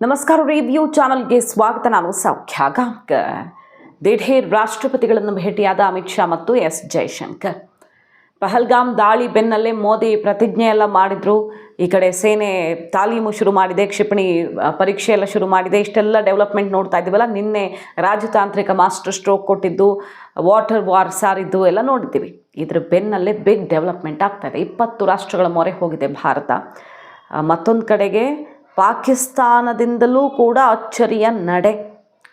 ನಮಸ್ಕಾರ ರಿವ್ಯೂ ಚಾನಲ್ಗೆ ಸ್ವಾಗತ. ನಾನು ಸೌಖ್ಯ ದಿಢೀರ್ ರಾಷ್ಟ್ರಪತಿಗಳನ್ನು ಭೇಟಿಯಾದ ಅಮಿತ್ ಶಾ ಮತ್ತು ಎಸ್ ಜೈಶಂಕರ್. ಪಹಲ್ಗಾಮ್ ದಾಳಿ ಬೆನ್ನಲ್ಲೇ ಮೋದಿ ಪ್ರತಿಜ್ಞೆ ಎಲ್ಲ ಮಾಡಿದ್ರು. ಈ ಕಡೆ ಸೇನೆ ತಾಲೀಮು ಶುರು ಮಾಡಿದೆ, ಕ್ಷಿಪಣಿ ಪರೀಕ್ಷೆ ಎಲ್ಲ ಶುರು ಮಾಡಿದೆ. ಇಷ್ಟೆಲ್ಲ ಡೆವಲಪ್ಮೆಂಟ್ ನೋಡ್ತಾ ಇದ್ದೀವಲ್ಲ, ನಿನ್ನೆ ರಾಜತಾಂತ್ರಿಕ ಮಾಸ್ಟರ್ ಸ್ಟ್ರೋಕ್ ಕೊಟ್ಟಿದ್ದು, ವಾಟರ್ ವಾರ್ ಸಾರಿದ್ದು ಎಲ್ಲ ನೋಡಿದ್ದೀವಿ. ಇದ್ರ ಬೆನ್ನಲ್ಲೇ ಬಿಗ್ ಡೆವಲಪ್ಮೆಂಟ್ ಆಗ್ತಾ ಇದೆ. ಇಪ್ಪತ್ತು ರಾಷ್ಟ್ರಗಳ ಮೊರೆ ಹೋಗಿದೆ ಭಾರತ. ಮತ್ತೊಂದು ಕಡೆಗೆ ಪಾಕಿಸ್ತಾನದಿಂದಲೂ ಕೂಡ ಅಚ್ಚರಿಯ ನಡೆ.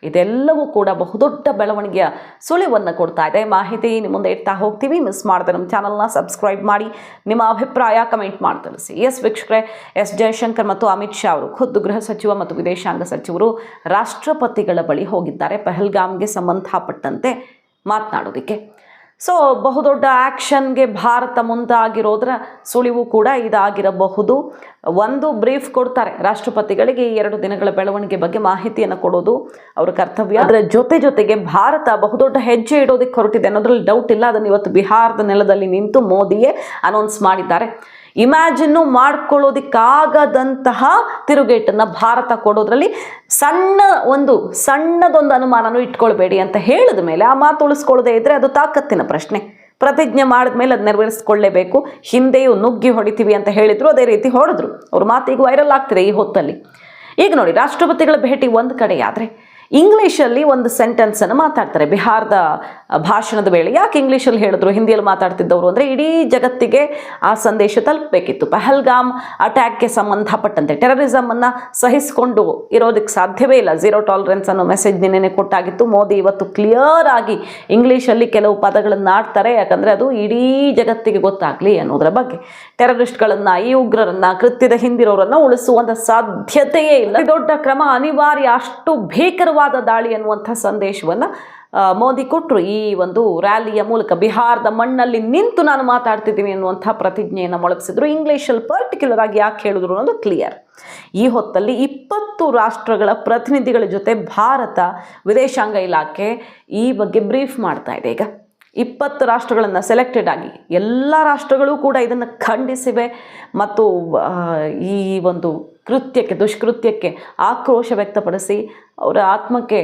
ಇದೆಲ್ಲವೂ ಕೂಡ ಬಹುದೊಡ್ಡ ಬೆಳವಣಿಗೆಯ ಸುಳಿವನ್ನು ಕೊಡ್ತಾ ಇದೆ. ಮಾಹಿತಿ ನಿಮ್ಮ ಮುಂದೆ ಇಡ್ತಾ ಹೋಗ್ತೀವಿ. ಮಿಸ್ ಮಾಡದೆ ನಮ್ಮ ಚಾನಲ್ನ ಸಬ್ಸ್ಕ್ರೈಬ್ ಮಾಡಿ. ನಿಮ್ಮ ಅಭಿಪ್ರಾಯ ಕಮೆಂಟ್ ಮಾಡಿ ತಿಳಿಸಿ. ಎಸ್ ವೀಕ್ಷಕರೇ, ಎಸ್ ಜಯಶಂಕರ್ ಮತ್ತು ಅಮಿತ್ ಶಾ ಅವರು ಖುದ್ದು ಗೃಹ ಸಚಿವ ಮತ್ತು ವಿದೇಶಾಂಗ ಸಚಿವರು ರಾಷ್ಟ್ರಪತಿಗಳ ಬಳಿ ಹೋಗಿದ್ದಾರೆ. ಪಹಲ್ಗಾಮ್ಗೆ ಸಂಬಂಧಪಟ್ಟಂತೆ ಮಾತನಾಡೋದಕ್ಕೆ. ಸೊ ಬಹುದೊಡ್ಡ ಆ್ಯಕ್ಷನ್ಗೆ ಭಾರತ ಮುಂದಾಗಿರೋದ್ರ ಸುಳಿವು ಕೂಡ ಇದಾಗಿರಬಹುದು. ಒಂದು ಬ್ರೀಫ್ ಕೊಡ್ತಾರೆ. ರಾಷ್ಟ್ರಪತಿಗಳಿಗೆ ಎರಡು ದಿನಗಳ ಬೆಳವಣಿಗೆ ಬಗ್ಗೆ ಮಾಹಿತಿಯನ್ನು ಕೊಡೋದು ಅವರ ಕರ್ತವ್ಯ. ಅದರ ಜೊತೆ ಜೊತೆಗೆ ಭಾರತ ಬಹುದೊಡ್ಡ ಹೆಜ್ಜೆ ಇಡೋದಕ್ಕೆ ಹೊರಟಿದೆ ಅನ್ನೋದ್ರಲ್ಲಿ ಡೌಟ್ ಇಲ್ಲ. ಅದನ್ನು ಇವತ್ತು ಬಿಹಾರದ ನೆಲದಲ್ಲಿ ನಿಂತು ಮೋದಿಯೇ ಅನೌನ್ಸ್ ಮಾಡಿದ್ದಾರೆ. ಇಮ್ಯಾಜಿನ್ನು ಮಾಡ್ಕೊಳ್ಳೋದಕ್ಕಾಗದಂತಹ ತಿರುಗೇಟನ್ನು ಭಾರತ ಕೊಡೋದ್ರಲ್ಲಿ ಸಣ್ಣ ಒಂದು ಸಣ್ಣದೊಂದು ಅನುಮಾನನೂ ಇಟ್ಕೊಳ್ಬೇಡಿ ಅಂತ ಹೇಳಿದ ಮೇಲೆ ಆ ಮಾತು ಉಳಿಸ್ಕೊಳ್ಳದೆ ಇದ್ರೆ ಅದು ತಾಕತ್ತಿನ ಪ್ರಶ್ನೆ. ಪ್ರತಿಜ್ಞೆ ಮಾಡಿದ್ಮೇಲೆ ಅದು ನೆರವೇರಿಸ್ಕೊಳ್ಳೇಬೇಕು. ಹಿಂದೆಯೂ ನುಗ್ಗಿ ಹೊಡಿತೀವಿ ಅಂತ ಹೇಳಿದ್ರು, ಅದೇ ರೀತಿ ಹೊಡೆದ್ರು. ಅವ್ರ ಮಾತು ಈಗ ವೈರಲ್ ಆಗ್ತಿದೆ ಈ ಹೊತ್ತಲ್ಲಿ. ಈಗ ನೋಡಿ, ರಾಷ್ಟ್ರಪತಿಗಳ ಭೇಟಿ ಒಂದು ಕಡೆ ಆದರೆ ಇಂಗ್ಲೀಷಲ್ಲಿ ಒಂದು ಸೆಂಟೆನ್ಸನ್ನು ಮಾತಾಡ್ತಾರೆ ಬಿಹಾರದ ಭಾಷಣದ ವೇಳೆ. ಯಾಕೆ ಇಂಗ್ಲೀಷಲ್ಲಿ ಹೇಳಿದ್ರು? ಹಿಂದಿಯಲ್ಲಿ ಮಾತಾಡ್ತಿದ್ದವರು ಅಂದರೆ ಇಡೀ ಜಗತ್ತಿಗೆ ಆ ಸಂದೇಶ ತಲುಪಬೇಕಿತ್ತು. ಪಹಲ್ಗಾಮ್ ಅಟ್ಯಾಕ್ಗೆ ಸಂಬಂಧಪಟ್ಟಂತೆ ಟೆರರಿಸಮನ್ನು ಸಹಿಸಿಕೊಂಡು ಇರೋದಕ್ಕೆ ಸಾಧ್ಯವೇ ಇಲ್ಲ. ಝೀರೋ ಟಾಲರೆನ್ಸ್ ಅನ್ನೋ ಮೆಸೇಜ್ ನಿನ್ನೆ ಕೊಟ್ಟಾಗಿತ್ತು. ಮೋದಿ ಇವತ್ತು ಕ್ಲಿಯರ್ ಆಗಿ ಇಂಗ್ಲೀಷಲ್ಲಿ ಕೆಲವು ಪದಗಳನ್ನು ಆಡ್ತಾರೆ. ಯಾಕಂದರೆ ಅದು ಇಡೀ ಜಗತ್ತಿಗೆ ಗೊತ್ತಾಗಲಿ ಅನ್ನೋದರ ಬಗ್ಗೆ. ಟೆರರಿಸ್ಟ್ಗಳನ್ನು, ಈ ಉಗ್ರರನ್ನ, ಕೃತ್ಯದ ಹಿಂದಿರೋರನ್ನು ಉಳಿಸುವಂಥ ಸಾಧ್ಯತೆಯೇ ಇಲ್ಲ. ದೊಡ್ಡ ಕ್ರಮ ಅನಿವಾರ್ಯ. ಅಷ್ಟು ಭೀಕರವಾದ ದಾಳಿ ಅನ್ನುವಂಥ ಸಂದೇಶವನ್ನು ಮೋದಿ ಕೊಟ್ಟರು ಈ ಒಂದು ರ್ಯಾಲಿಯ ಮೂಲಕ. ಬಿಹಾರದ ಮಣ್ಣಲ್ಲಿ ನಿಂತು ನಾನು ಮಾತಾಡ್ತಿದ್ದೀನಿ ಅನ್ನುವಂಥ ಪ್ರತಿಜ್ಞೆಯನ್ನು ಮೊಳಗಿಸಿದ್ರು. ಇಂಗ್ಲೀಷಲ್ಲಿ ಪರ್ಟಿಕ್ಯುಲರ್ ಆಗಿ ಯಾಕೆ ಹೇಳಿದ್ರು ಅನ್ನೋದು ಕ್ಲಿಯರ್ ಈ ಹೊತ್ತಲ್ಲಿ ಇಪ್ಪತ್ತು ರಾಷ್ಟ್ರಗಳ ಪ್ರತಿನಿಧಿಗಳ ಜೊತೆ ಭಾರತ ವಿದೇಶಾಂಗ ಇಲಾಖೆ ಈ ಬಗ್ಗೆ ಬ್ರೀಫ್ ಮಾಡ್ತಾ ಇದೆ. ಈಗ ಇಪ್ಪತ್ತು ರಾಷ್ಟ್ರಗಳನ್ನು ಸೆಲೆಕ್ಟೆಡ್ ಆಗಿ, ಎಲ್ಲ ರಾಷ್ಟ್ರಗಳು ಕೂಡ ಇದನ್ನು ಖಂಡಿಸಿವೆ ಮತ್ತು ಈ ಒಂದು ಕೃತ್ಯಕ್ಕೆ, ದುಷ್ಕೃತ್ಯಕ್ಕೆ ಆಕ್ರೋಶ ವ್ಯಕ್ತಪಡಿಸಿ ಅವರ ಆತ್ಮಕ್ಕೆ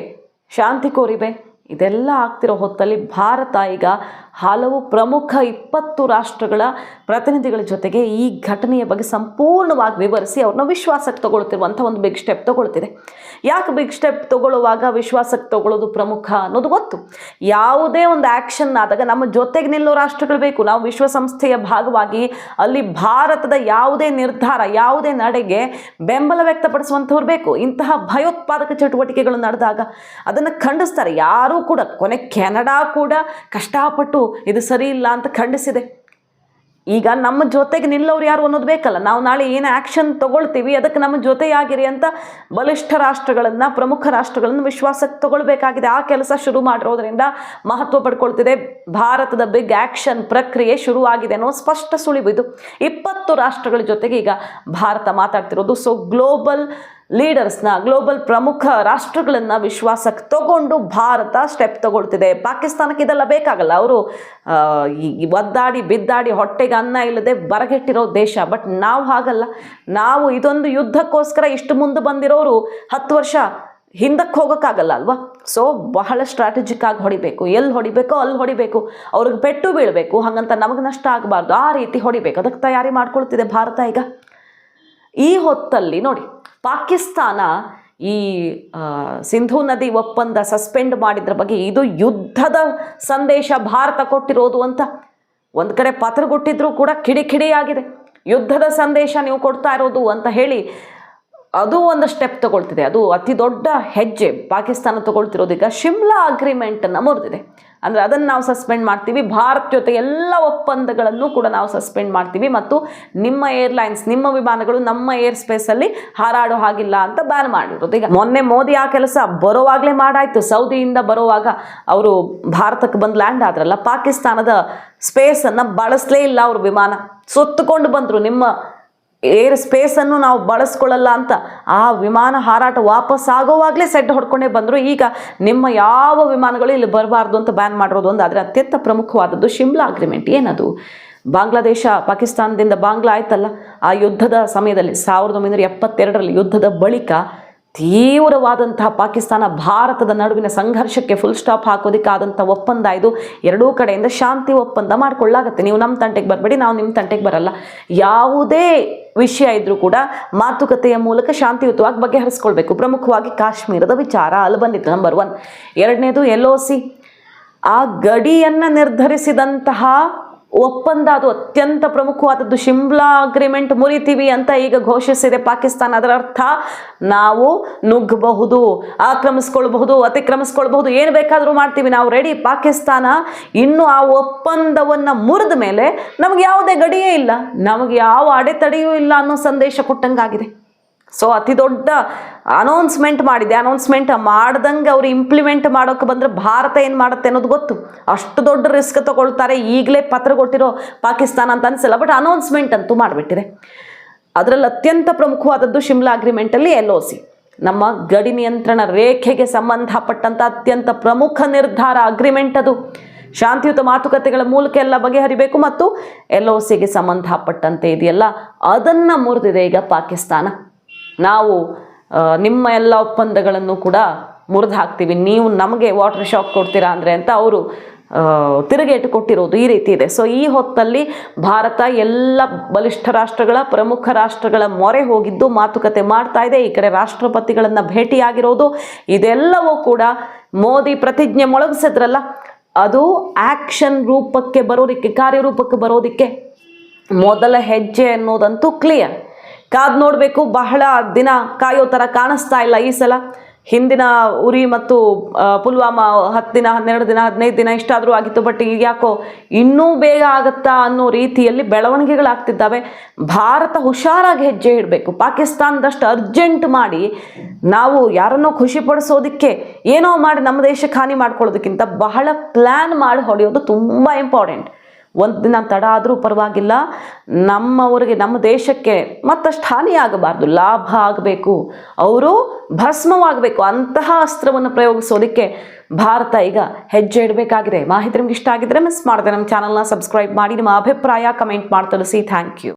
ಶಾಂತಿ ಕೋರಿವೆ. ಇದೆಲ್ಲ ಆಗ್ತಿರೋ ಹೊತ್ತಲ್ಲಿ ಭಾರತ ಈಗ ಹಲವು ಪ್ರಮುಖ ಇಪ್ಪತ್ತು ರಾಷ್ಟ್ರಗಳ ಪ್ರತಿನಿಧಿಗಳ ಜೊತೆಗೆ ಈ ಘಟನೆಯ ಬಗ್ಗೆ ಸಂಪೂರ್ಣವಾಗಿ ವಿವರಿಸಿ ಅವ್ರನ್ನ ವಿಶ್ವಾಸಕ್ಕೆ ತಗೊಳ್ತಿರುವಂಥ ಒಂದು ಬಿಗ್ ಸ್ಟೆಪ್ ತಗೊಳ್ತಿದೆ. ಯಾಕೆ ಬಿಗ್ ಸ್ಟೆಪ್ ತಗೊಳ್ಳುವಾಗ ವಿಶ್ವಾಸಕ್ಕೆ ತಗೊಳ್ಳೋದು ಪ್ರಮುಖ ಅನ್ನೋದು ಗೊತ್ತು. ಯಾವುದೇ ಒಂದು ಆ್ಯಕ್ಷನ್ ಆದಾಗ ನಮ್ಮ ಜೊತೆಗೆ ನಿಲ್ಲೋ ರಾಷ್ಟ್ರಗಳು ಬೇಕು. ನಾವು ವಿಶ್ವಸಂಸ್ಥೆಯ ಭಾಗವಾಗಿ ಅಲ್ಲಿ ಭಾರತದ ಯಾವುದೇ ನಿರ್ಧಾರ, ಯಾವುದೇ ನಡೆಗೆ ಬೆಂಬಲ ವ್ಯಕ್ತಪಡಿಸುವಂಥವ್ರು ಬೇಕು. ಇಂತಹ ಭಯೋತ್ಪಾದಕ ಚಟುವಟಿಕೆಗಳು ನಡೆದಾಗ ಅದನ್ನು ಖಂಡಿಸ್ತಾರೆ. ಯಾರೂ ಕೂಡ, ಕೊನೆ ಕೆನಡಾ ಕೂಡ ಕಷ್ಟಪಟ್ಟು ಇದು ಸರಿ ಇಲ್ಲ ಅಂತ ಖಂಡಿಸಿದೆ. ಈಗ ನಮ್ಮ ಜೊತೆಗೆ ನಿಲ್ಲೋರು ಯಾರು ಅನ್ನೋದು ಬೇಕಲ್ಲ. ನಾವು ನಾಳೆ ಏನು ಆ್ಯಕ್ಷನ್ ತೊಗೊಳ್ತೀವಿ, ಅದಕ್ಕೆ ನಮ್ಮ ಜೊತೆಯಾಗಿರಿ ಅಂತ ಬಲಿಷ್ಠ ರಾಷ್ಟ್ರಗಳನ್ನು, ಪ್ರಮುಖ ರಾಷ್ಟ್ರಗಳನ್ನು ವಿಶ್ವಾಸಕ್ಕೆ ತಗೊಳ್ಬೇಕಾಗಿದೆ. ಆ ಕೆಲಸ ಶುರು ಮಾಡಿರೋದ್ರಿಂದ ಮಹತ್ವ ಪಡ್ಕೊಳ್ತಿದೆ. ಭಾರತದ ಬಿಗ್ ಆ್ಯಕ್ಷನ್ ಪ್ರಕ್ರಿಯೆ ಶುರುವಾಗಿದೆ ಅನ್ನೋ ಸ್ಪಷ್ಟ ಸುಳಿವು ಇದು ಇಪ್ಪತ್ತು ರಾಷ್ಟ್ರಗಳ ಜೊತೆಗೆ ಈಗ ಭಾರತ ಮಾತಾಡ್ತಿರೋದು. ಸೊ ಗ್ಲೋಬಲ್ ಲೀಡರ್ಸ್ನ ಗ್ಲೋಬಲ್ ಪ್ರಮುಖ ರಾಷ್ಟ್ರಗಳನ್ನು ವಿಶ್ವಾಸಕ್ಕೆ ತಗೊಂಡು ಭಾರತ ಸ್ಟೆಪ್ ತಗೊಳ್ತಿದೆ. ಪಾಕಿಸ್ತಾನಕ್ಕೆ ಇದೆಲ್ಲ ಬೇಕಾಗಲ್ಲ. ಅವರು ಈ ಒದ್ದಾಡಿ ಬಿದ್ದಾಡಿ ಹೊಟ್ಟೆಗೆ ಅನ್ನ ಇಲ್ಲದೆ ಬರಗೆಟ್ಟಿರೋ ದೇಶ. ಬಟ್ ನಾವು ಹಾಗಲ್ಲ. ನಾವು ಇದೊಂದು ಯುದ್ಧಕ್ಕೋಸ್ಕರ ಇಷ್ಟು ಮುಂದೆ ಬಂದಿರೋರು ಹತ್ತು ವರ್ಷ ಹಿಂದಕ್ಕೆ ಹೋಗೋಕ್ಕಾಗಲ್ಲ ಅಲ್ವಾ? ಸೊ ಬಹಳ ಸ್ಟ್ರಾಟಜಿಕ್ ಆಗಿ ಹೊಡಿಬೇಕು. ಎಲ್ಲಿ ಹೊಡಿಬೇಕೋ ಅಲ್ಲಿ ಹೊಡಿಬೇಕು. ಅವ್ರಿಗೆ ಪೆಟ್ಟು ಬೀಳಬೇಕು. ಹಾಗಂತ ನಮಗೆ ನಷ್ಟ ಆಗಬಾರ್ದು. ಆ ರೀತಿ ಹೊಡಿಬೇಕು. ಅದಕ್ಕೆ ತಯಾರಿ ಮಾಡ್ಕೊಳ್ತಿದೆ ಭಾರತ ಈಗ. ಈ ಹೊತ್ತಲ್ಲಿ ನೋಡಿ ಪಾಕಿಸ್ತಾನ ಈ ಸಿಂಧೂ ನದಿ ಒಪ್ಪಂದ ಸಸ್ಪೆಂಡ್ ಮಾಡಿದ್ರ ಬಗ್ಗೆ ಇದು ಯುದ್ಧದ ಸಂದೇಶ ಭಾರತ ಕೊಟ್ಟಿರೋದು ಅಂತ. ಒಂದು ಕಡೆ ಪತ್ರಗೊಟ್ಟಿದ್ರೂ ಕೂಡ ಕಿಡಿಕಿಡಿಯಾಗಿದೆ. ಯುದ್ಧದ ಸಂದೇಶ ನೀವು ಕೊಡ್ತಾ ಇರೋದು ಅಂತ ಹೇಳಿ ಅದು ಒಂದು ಸ್ಟೆಪ್ ತಗೊಳ್ತಿದೆ. ಅದು ಅತಿ ದೊಡ್ಡ ಹೆಜ್ಜೆ ಪಾಕಿಸ್ತಾನ ತಗೊಳ್ತಿರೋದೀಗ ಶಿಮ್ಲಾ ಅಗ್ರಿಮೆಂಟನ್ನು ಮುರಿದಿದೆ. ಅಂದರೆ ಅದನ್ನು ನಾವು ಸಸ್ಪೆಂಡ್ ಮಾಡ್ತೀವಿ. ಭಾರತ್ ಜೊತೆ ಎಲ್ಲ ಒಪ್ಪಂದಗಳನ್ನು ಕೂಡ ನಾವು ಸಸ್ಪೆಂಡ್ ಮಾಡ್ತೀವಿ. ಮತ್ತು ನಿಮ್ಮ ಏರ್ಲೈನ್ಸ್ ನಿಮ್ಮ ವಿಮಾನಗಳು ನಮ್ಮ ಏರ್ ಸ್ಪೇಸಲ್ಲಿ ಹಾರಾಡೋ ಹಾಗಿಲ್ಲ ಅಂತ ಬ್ಯಾನ್ ಮಾಡಿರೋದು. ಈಗ ಮೊನ್ನೆ ಮೋದಿ ಆ ಕೆಲಸ ಬರೋವಾಗಲೇ ಮಾಡಾಯ್ತು. ಸೌದಿಯಿಂದ ಬರುವಾಗ ಅವರು ಭಾರತಕ್ಕೆ ಬಂದು ಲ್ಯಾಂಡ್ ಆದ್ರಲ್ಲ, ಪಾಕಿಸ್ತಾನದ ಸ್ಪೇಸನ್ನು ಬಳಸಲೇ ಇಲ್ಲ ಅವ್ರ ವಿಮಾನ. ಸೊತ್ತುಕೊಂಡು ಬಂದರು ನಿಮ್ಮ ಏರ್ ಸ್ಪೇಸನ್ನು ನಾವು ಬಳಸ್ಕೊಳ್ಳಲ್ಲ ಅಂತ ಆ ವಿಮಾನ ಹಾರಾಟ ವಾಪಸ್ ಆಗೋವಾಗಲೇ ಸೆಡ್ ಹೊಡ್ಕೊಂಡೇ ಬಂದರು. ಈಗ ನಿಮ್ಮ ಯಾವ ವಿಮಾನಗಳು ಇಲ್ಲಿ ಬರಬಾರ್ದು ಅಂತ ಬ್ಯಾನ್ ಮಾಡಿರೋದು ಒಂದು ಆದರೆ ಅತ್ಯಂತ ಪ್ರಮುಖವಾದದ್ದು ಶಿಮ್ಲಾ ಅಗ್ರಿಮೆಂಟ್ ಏನದು? ಬಾಂಗ್ಲಾದೇಶ ಪಾಕಿಸ್ತಾನದಿಂದ ಬಾಂಗ್ಲಾ ಆಯ್ತಲ್ಲ? ಆ ಯುದ್ಧದ ಸಮಯದಲ್ಲಿ ಸಾವಿರದ ಒಂಬೈನೂರ ಎಪ್ಪತ್ತೆರಡರಲ್ಲಿ ಯುದ್ಧದ ಬಳಿಕ ತೀವ್ರವಾದಂತಹ ಪಾಕಿಸ್ತಾನ ಭಾರತದ ನಡುವಿನ ಸಂಘರ್ಷಕ್ಕೆ ಫುಲ್ ಸ್ಟಾಪ್ ಹಾಕೋದಕ್ಕಾದಂಥ ಒಪ್ಪಂದ ಇದು. ಎರಡೂ ಕಡೆಯಿಂದ ಶಾಂತಿ ಒಪ್ಪಂದ ಮಾಡ್ಕೊಳ್ಳಾಗತ್ತೆ. ನೀವು ನಮ್ಮ ತಂಟೆಗೆ ಬರಬೇಡಿ, ನಾವು ನಿಮ್ಮ ತಂಟೆಗೆ ಬರಲ್ಲ. ಯಾವುದೇ ವಿಷಯ ಇದ್ರೂ ಕೂಡ ಮಾತುಕತೆಯ ಮೂಲಕ ಶಾಂತಿಯುತವಾಗಿ ಬಗೆಹರಿಸ್ಕೊಳ್ಬೇಕು. ಪ್ರಮುಖವಾಗಿ ಕಾಶ್ಮೀರದ ವಿಚಾರ ಅಲ್ಲಿ ಬಂದಿತ್ತು ನಂಬರ್ ಒನ್ ಎರಡನೇದು ಎಲ್ ಆ ಗಡಿಯನ್ನು ನಿರ್ಧರಿಸಿದಂತಹ ಒಪ್ಪಂದ ಅದು ಅತ್ಯಂತ ಪ್ರಮುಖವಾದದ್ದು. ಶಿಮ್ಲಾ ಅಗ್ರಿಮೆಂಟ್ ಮುರಿತೀವಿ ಅಂತ ಈಗ ಘೋಷಿಸಿದೆ ಪಾಕಿಸ್ತಾನ. ಅದರ ಅರ್ಥ ನಾವು ನುಗ್ಗಬಹುದು, ಆಕ್ರಮಿಸ್ಕೊಳ್ಬಹುದು, ಅತಿಕ್ರಮಿಸ್ಕೊಳ್ಬಹುದು. ಏನು ಬೇಕಾದರೂ ಮಾಡ್ತೀವಿ. ನಾವು ರೆಡಿ ಪಾಕಿಸ್ತಾನ ಇನ್ನು ಆ ಒಪ್ಪಂದವನ್ನು ಮುರಿದ ಮೇಲೆ ನಮಗೆ ಯಾವುದೇ ಗಡಿಯೇ ಇಲ್ಲ. ನಮಗೆ ಯಾವ ಅಡೆತಡೆಯೂ ಇಲ್ಲ ಅನ್ನೋ ಸಂದೇಶ ಕೊಟ್ಟಂಗಾಗಿದೆ. ಸೊ ಅತಿ ದೊಡ್ಡ ಅನೌನ್ಸ್ಮೆಂಟ್ ಮಾಡಿದೆ ಅನೌನ್ಸ್ಮೆಂಟ್ ಮಾಡ್ದಂಗೆ ಅವ್ರು ಇಂಪ್ಲಿಮೆಂಟ್ ಮಾಡೋಕೆ ಬಂದರೆ ಭಾರತ ಏನು ಮಾಡುತ್ತೆ ಅನ್ನೋದು ಗೊತ್ತು. ಅಷ್ಟು ದೊಡ್ಡ ರಿಸ್ಕ್ ತಗೊಳ್ತಾರೆ. ಈಗಲೇ ಪತ್ರ ಕೊಟ್ಟಿರೋ ಪಾಕಿಸ್ತಾನ ಅಂತ ಅನಿಸಲ್ಲ. ಬಟ್ ಅನೌನ್ಸ್ಮೆಂಟ್ ಅಂತೂ ಮಾಡಿಬಿಟ್ಟಿದೆ. ಅದರಲ್ಲಿ ಅತ್ಯಂತ ಪ್ರಮುಖವಾದದ್ದು ಶಿಮ್ಲಾ ಅಗ್ರಿಮೆಂಟಲ್ಲಿ ಎಲ್ ಒ ಸಿ ನಮ್ಮ ಗಡಿ ನಿಯಂತ್ರಣ ರೇಖೆಗೆ ಸಂಬಂಧಪಟ್ಟಂಥ ಅತ್ಯಂತ ಪ್ರಮುಖ ನಿರ್ಧಾರ ಅಗ್ರಿಮೆಂಟ್ ಅದು. ಶಾಂತಿಯುತ ಮಾತುಕತೆಗಳ ಮೂಲಕ ಎಲ್ಲ ಬಗೆಹರಿಬೇಕು ಮತ್ತು ಎಲ್ ಒ ಸಿಗೆ ಸಂಬಂಧಪಟ್ಟಂತೆ ಇದೆಯಲ್ಲ, ಅದನ್ನು ಮುರಿದಿದೆ ಈಗ ಪಾಕಿಸ್ತಾನ. ನಾವು ನಿಮ್ಮ ಎಲ್ಲ ಒಪ್ಪಂದಗಳನ್ನು ಕೂಡ ಮುರಿದು ಹಾಕ್ತೀವಿ. ನೀವು ನಮಗೆ ವಾಟರ್ ಶಾಕ್ ಕೊಡ್ತೀರಾ ಅಂದರೆ ಅಂತ ಅವರು ತಿರುಗೇಟು ಕೊಟ್ಟಿರೋದು ಈ ರೀತಿ ಇದೆ. ಸೊ ಈ ಹೊತ್ತಲ್ಲಿ ಭಾರತ ಎಲ್ಲ ಬಲಿಷ್ಠ ರಾಷ್ಟ್ರಗಳ ಪ್ರಮುಖ ರಾಷ್ಟ್ರಗಳ ಮೊರೆ ಹೋಗಿದ್ದು ಮಾತುಕತೆ ಮಾಡ್ತಾ ಇದೆ. ಈ ಕಡೆ ರಾಷ್ಟ್ರಪತಿಗಳನ್ನು ಭೇಟಿಯಾಗಿರೋದು ಇದೆಲ್ಲವೂ ಕೂಡ ಮೋದಿ ಪ್ರತಿಜ್ಞೆ ಮೊಳಗಿಸಿದ್ರಲ್ಲ, ಅದು ಆ್ಯಕ್ಷನ್ ರೂಪಕ್ಕೆ ಬರೋದಕ್ಕೆ, ಕಾರ್ಯರೂಪಕ್ಕೆ ಬರೋದಕ್ಕೆ ಮೊದಲ ಹೆಜ್ಜೆ ಅನ್ನೋದಂತೂ ಕ್ಲಿಯರ್ ಕಾದ್ ನೋಡಬೇಕು, ಬಹಳ ದಿನ ಕಾಯೋ ಥರ ಕಾಣಿಸ್ತಾ ಇಲ್ಲ ಈ ಸಲ. ಹಿಂದಿನ ಉರಿ ಮತ್ತು ಪುಲ್ವಾಮಾ ಹತ್ತು ದಿನ, ಹನ್ನೆರಡು ದಿನ, ಹದಿನೈದು ದಿನ ಇಷ್ಟಾದರೂ ಆಗಿತ್ತು, ಬಟ್ ಈಗ ಯಾಕೋ ಇನ್ನೂ ಬೇಗ ಆಗುತ್ತಾ ಅನ್ನೋ ರೀತಿಯಲ್ಲಿ ಬೆಳವಣಿಗೆಗಳಾಗ್ತಿದ್ದಾವೆ. ಭಾರತ ಹುಷಾರಾಗಿ ಹೆಜ್ಜೆ ಇಡಬೇಕು. ಪಾಕಿಸ್ತಾನದಷ್ಟು ಅರ್ಜೆಂಟ್ ಮಾಡಿ ನಾವು ಯಾರನ್ನೋ ಖುಷಿಪಡಿಸೋದಕ್ಕೆ ಏನೋ ಮಾಡಿ ನಮ್ಮ ದೇಶಕ್ಕೆ ಹಾನಿ ಮಾಡ್ಕೊಳ್ಳೋದಕ್ಕಿಂತ ಬಹಳ ಪ್ಲ್ಯಾನ್ ಮಾಡಿ ಹೊಡೆಯೋದು ತುಂಬ ಇಂಪಾರ್ಟೆಂಟ್. ಒಂದು ದಿನ ತಡ ಆದರೂ ಪರವಾಗಿಲ್ಲ. ನಮ್ಮವರಿಗೆ ನಮ್ಮ ದೇಶಕ್ಕೆ ಮತ್ತಷ್ಟು ಹಾನಿ ಆಗಬಾರ್ದು. ಲಾಭ ಆಗಬೇಕು. ಅವರು ಭಸ್ಮವಾಗಬೇಕು. ಅಂತಹ ಅಸ್ತ್ರವನ್ನು ಪ್ರಯೋಗಿಸೋದಕ್ಕೆ ಭಾರತ ಈಗ ಹೆಜ್ಜೆ ಇಡಬೇಕಾಗಿದೆ. ಮಾಹಿತಿ ನಿಮ್ಗೆ ಇಷ್ಟ ಆಗಿದ್ರೆ ಮಿಸ್ ಮಾಡಿದೆ. ನಮ್ಮ ಚಾನಲ್ನ ಸಬ್ಸ್ಕ್ರೈಬ್ ಮಾಡಿ. ನಿಮ್ಮ ಅಭಿಪ್ರಾಯ ಕಮೆಂಟ್ ಮಾಡಿ ತಿಳಿಸಿ. Thank you